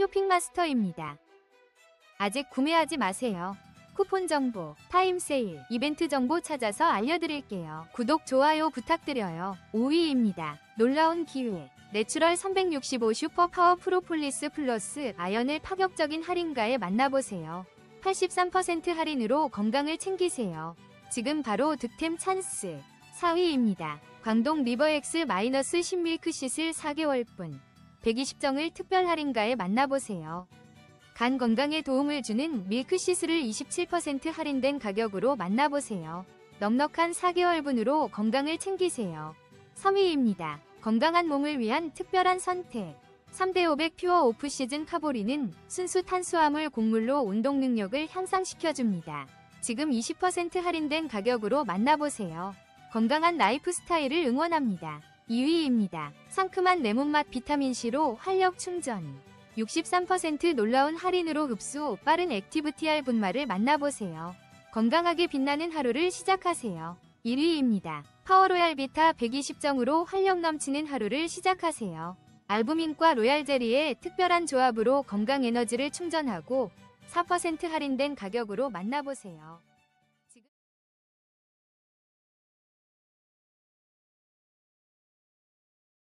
쇼핑마스터입니다. 아직 구매하지 마세요. 쿠폰 정보, 타임 세일, 이벤트 정보 찾아서 알려드릴게요. 구독, 좋아요 부탁드려요. 5위입니다. 놀라운 기회. 내추럴 365 슈퍼 파워 프로폴리스 플러스 아연을 파격적인 할인가에 만나보세요. 83% 할인으로 건강을 챙기세요. 지금 바로 득템 찬스. 4위입니다. 광동 리버엑스 마이너스 10 밀크시슬 4개월분. 120정을 특별 할인가에 만나보세요. 간 건강에 도움을 주는 밀크시슬을 27% 할인된 가격으로 만나보세요. 넉넉한 4개월분으로 건강을 챙기세요. 3위입니다. 건강한 몸을 위한 특별한 선택. 3대500 퓨어 오프 시즌 카보리는 순수 탄수화물 곡물로 운동 능력을 향상시켜줍니다. 지금 20% 할인된 가격으로 만나보세요. 건강한 라이프 스타일을 응원합니다. 2위입니다. 상큼한 레몬맛 비타민C로 활력 충전. 63% 놀라운 할인으로 흡수 빠른 액티브티알 분말을 만나보세요. 건강하게 빛나는 하루를 시작하세요. 1위입니다. 파워로얄 비타 120정으로 활력 넘치는 하루를 시작하세요. 알부민과 로얄 제리의 특별한 조합으로 건강 에너지를 충전하고 4% 할인된 가격으로 만나보세요.